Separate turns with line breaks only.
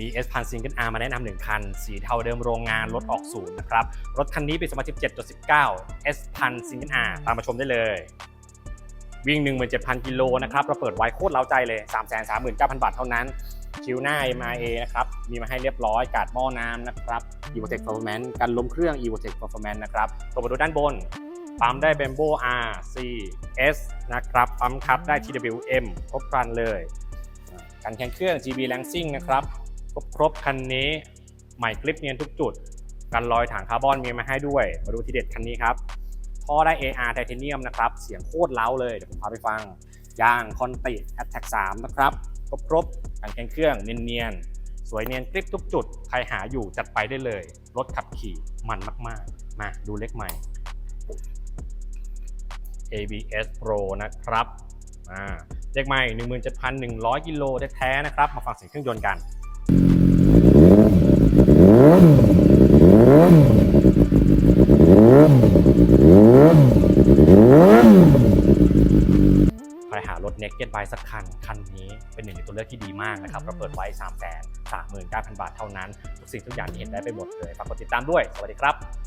มี S พันซิงเกิล R มาแนะนำหนึ่งคัน สีเทาเดิมโรงงานรถออกศูนย์นะครับ รถคันนี้ปี 2017.19 S พันซิงเกิล R ตามมาชมได้เลย วิ่ง 17,000 กิโลนะครับ เราเปิดไว้โคตรเล้าใจเลย 339,000 บาทเท่านั้นชิวหน้า MRA นะครับ มีมาให้เรียบร้อย กาดหม้อน้ำนะครับ Evotech Performance กันลมเครื่อง Evotech Performance นะครับตัวมาดูด้านบนปั๊มได้ Bembo R C S นะครับ ปั๊มคับได้ TWM ครบครันเลย กันแข่งเครื่อง GB Lansing นะครับ ครบคันนี้ใหม่กริปเนียนทุกจุด กันรอยถังคาร์บอนมีมาให้ด้วย มาดูทีเด็ดคันนี้ครับท่อได้ AR ไทเทเนียมนะครับ เสียงโคตรเล้าเลย เดี๋ยวผมพาไปฟัง ยางคอนติแอ t แทก3นะครับครบครบกันแข่งเครื่องเนียนๆ สวยเนียนกริปทุกจุด ใครหาอยู่จัดไปได้เลย รถขับขี่มันมากๆ มาดูเลขใหม่ ABS Pro นะครับ อ่าเลขใหม่ 17,100 กิโลแท้ๆนะครับ มาฟังเสียงเครื่องยนต์กัน หารถ Naked by สักคัน คันนี้เป็นหนึ่งในตัวเลือกที่ดีมากนะครับเราเปิดไว้ 3 3 9 0 0 0 บาทเท่านั้น ทุกสิ่งทุกอย่างที่เห็นได้ไปหมดเลยฝากกดติดตามด้วย สวัสดีครับ